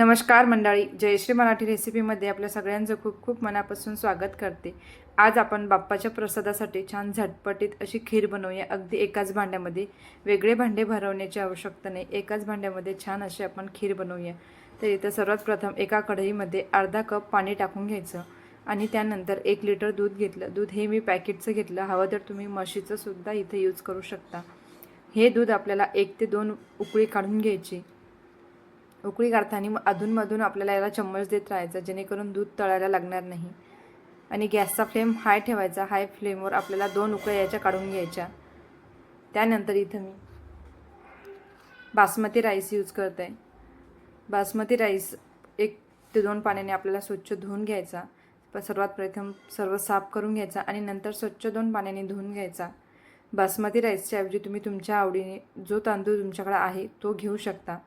नमस्कार मंडळी जयश्री मराठी रेसिपीमध्ये आपल्या सगळ्यांचं खूप खूप मनापासून स्वागत करते. आज आपण बाप्पाच्या प्रसादासाठी छान झटपटीत अशी खीर बनवूया. अगदी एकाच भांड्यामध्ये वेगळे भांडे भरवण्याची आवश्यकता नाही. एकाच भांड्यामध्ये छान अशी आपण खीर बनवूया. तर इथं सर्वात प्रथम एका कढईमध्ये अर्धा कप पाणी टाकून घ्यायचं आणि त्यानंतर एक लिटर दूध घेतलं. दूध हे मी पॅकेटचं घेतलं. हवं तर तुम्ही म्हशीचंसुद्धा इथे यूज करू शकता. हे दूध आपल्याला एक ते दोन उकळी काढून घ्यायची. उकळी काढताना अधूनमधून आपल्याला याला चम्मच देत राहायचा जेणेकरून दूध तळायला लागणार नाही. आणि गॅसचा फ्लेम हाय ठेवायचा. हाय फ्लेमवर आपल्याला दोन उकळ्या याच्या काढून घ्यायच्या. त्यानंतर इथं मी बासमती राईस यूज करत. आहे बासमती राईस एक ते दोन पाण्याने आपल्याला स्वच्छ धुवून घ्यायचा. सर्वात प्रथम सर्व साफ करून घ्यायचा आणि नंतर स्वच्छ दोन पाण्याने धुवून घ्यायचा. बासमती राईसच्या ऐवजी तुम्ही तुमच्या आवडीने जो तांदूळ तुमच्याकडे आहे तो घेऊ शकता.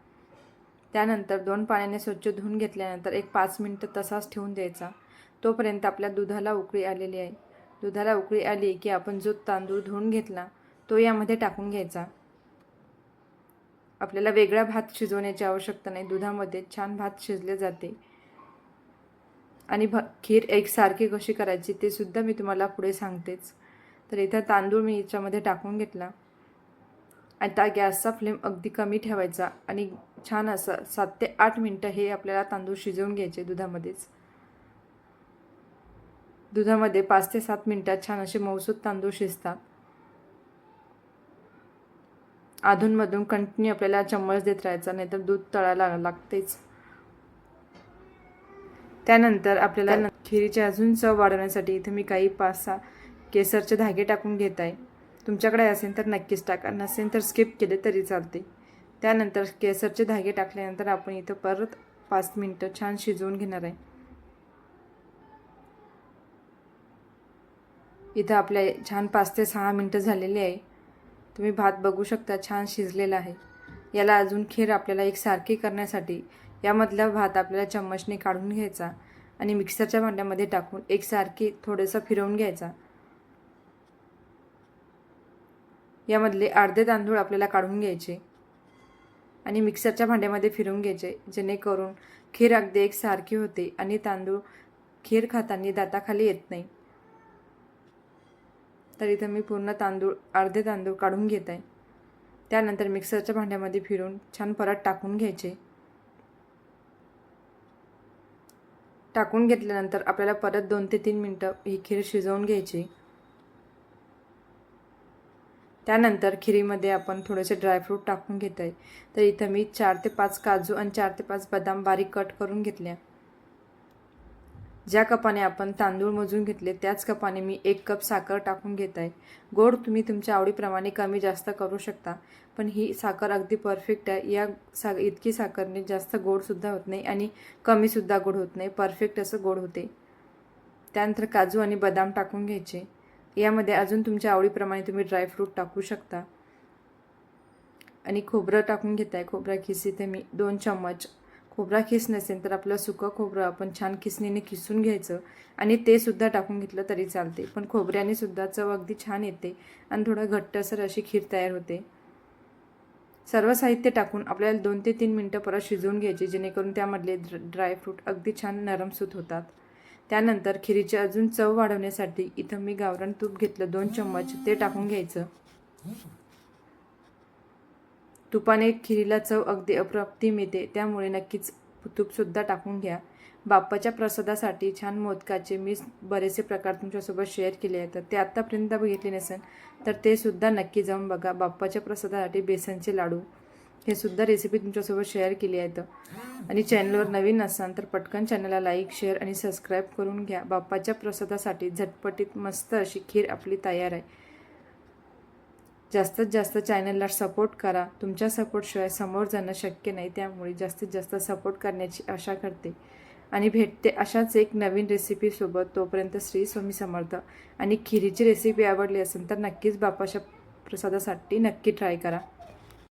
त्यानंतर दोन पाण्याने स्वच्छ धुवून घेतल्यानंतर एक पाच मिनटं तसाच ठेवून द्यायचा. तोपर्यंत आपल्या दुधाला उकळी आलेली आहे. दुधाला उकळी आली की आपण जो तांदूळ धुवून घेतला तो यामध्ये टाकून घ्यायचा. आपल्याला वेगळा भात शिजवण्याची आवश्यकता नाही. दुधामध्ये छान भात शिजले जाते. आणि भ खीर एकसारखी कशी करायची ते सुद्धा मी तुम्हाला पुढे सांगतेच. तर इथं तांदूळ मी याच्यामध्ये टाकून घेतला. आता गॅसचा फ्लेम अगदी कमी ठेवायचा आणि छान असं सात ते आठ मिनटं हे आपल्याला तांदूळ शिजवून घ्यायचे दुधामध्येच. दुधामध्ये पाच ते सात मिनटात छान असे मौसूद तांदूळ शिजतात. अधूनमधून कंटिन्यू आपल्याला चम्मच देत राहायचा नाहीतर दूध तळायला लागतेच. त्यानंतर आपल्याला खिरीची अजून चव वाढवण्यासाठी इथे मी काही पाच सहा केसरचे धागे टाकून घेत आहे. तुमच्याकडे असेल तर नक्कीच टाका नसेल तर स्किप केले तरी चालते. त्यानंतर केसरचे धागे टाकल्यानंतर आपण इथं परत पाच मिनटं छान शिजवून घेणार आहे. इथं आपल्या छान पाच ते सहा मिनटं झालेली आहे. तुम्ही भात बघू शकता छान शिजलेला आहे. याला अजून खीर आपल्याला एक सारखी करण्यासाठी यामधला भात आपल्याला चम्मचने काढून घ्यायचा आणि मिक्सरच्या भांड्यामध्ये टाकून एकसारखी थोडंसं फिरवून घ्यायचा. यामधले अर्धे तांदूळ आपल्याला काढून घ्यायचे. आणि मिक्सरच्या भांड्यामध्ये फिरून घ्यायचे. जेणेकरून खीर अगदी एकसारखी होते आणि तांदूळ खीर खाताना दाताखाली येत नाही. तर इथं मी पूर्ण तांदूळ अर्धे तांदूळ काढून घेत आहे. त्यानंतर मिक्सरच्या भांड्यामध्ये फिरून छान परत टाकून घ्यायचे. टाकून घेतल्यानंतर आपल्याला परत दोन ते तीन मिनटं ही खीर शिजवून घ्यायची. त्यानंतर खिरीमध्ये आपण थोडेसे ड्रायफ्रूट टाकून घेत आहे तर इथं मी चार ते पाच काजू आणि चार ते पाच बदाम बारीक कट करून घेतल्या. ज्या कपाने आपण तांदूळ मोजून घेतले त्याच कपाने मी एक कप साखर टाकून घेत आहे गोड तुम्ही तुमच्या आवडीप्रमाणे कमी जास्त करू शकता पण ही साखर अगदी परफेक्ट आहे. या सा इतकी साखरने जास्त गोडसुद्धा होत नाही आणि कमीसुद्धा गोड होत नाही. परफेक्ट असं गोड होते. त्यानंतर काजू आणि बदाम टाकून घ्यायचे. यामध्ये अजून तुमच्या आवडीप्रमाणे तुम्ही ड्रायफ्रूट टाकू शकता. आणि खोबरं टाकून घेत आहे खोबरा खिस. इथे मी दोन चम्मच खोबरा खिस नसेल तर आपलं सुकं खोबरं आपण छान खिसणीने खिसून घ्यायचं. आणि ते सुद्धा टाकून घेतलं तरी चालते. पण खोबऱ्याने सुद्धा चव अगदी छान येते आणि थोडं घट्टसर अशी खीर तयार होते. सर्व साहित्य टाकून आपल्याला दोन ते तीन मिनटं परत शिजवून घ्यायची जेणेकरून त्यामधले ड्रायफ्रूट अगदी छान नरमसूत होतात. त्यानंतर खिरीची अजून चव वाढवण्यासाठी इथं मी गावरान तूप घेतलं. दोन चम्मच ते टाकून घ्यायचं. तुपाने खिरीला चव अगदी अप्रतिम येते. त्यामुळे नक्कीच तूपसुद्धा टाकून घ्या. बाप्पाच्या प्रसादासाठी छान मोदकाचे मी बरेचसे प्रकार तुमच्यासोबत शेअर केले आहेत. तर ते आत्तापर्यंत बघितले नसेल तर ते सुद्धा नक्की जाऊन बघा. बाप्पाच्या प्रसादासाठी बेसनचे लाडू. हे सुद्धा रेसिपी तुमच्यासोबत शेअर केली आहेत आणि चॅनलवर नवीन असाल तर पटकन चॅनलला लाईक शेअर आणि सबस्क्राईब करून घ्या. बाप्पाच्या प्रसादासाठी झटपटीत मस्त अशी खीर आपली तयार आहे. जास्तीत जास्त चॅनलला सपोर्ट करा. तुमच्या सपोर्टशिवाय समोर जाणं शक्य नाही त्यामुळे जास्तीत जास्त सपोर्ट करण्याची आशा करते. आणि भेटते अशाच एक नवीन रेसिपीसोबत तोपर्यंत श्री स्वामी समर्थ. आणि खिरीची रेसिपी आवडली असेल तर नक्कीच बापाच्या प्रसादासाठी नक्की ट्राय करा.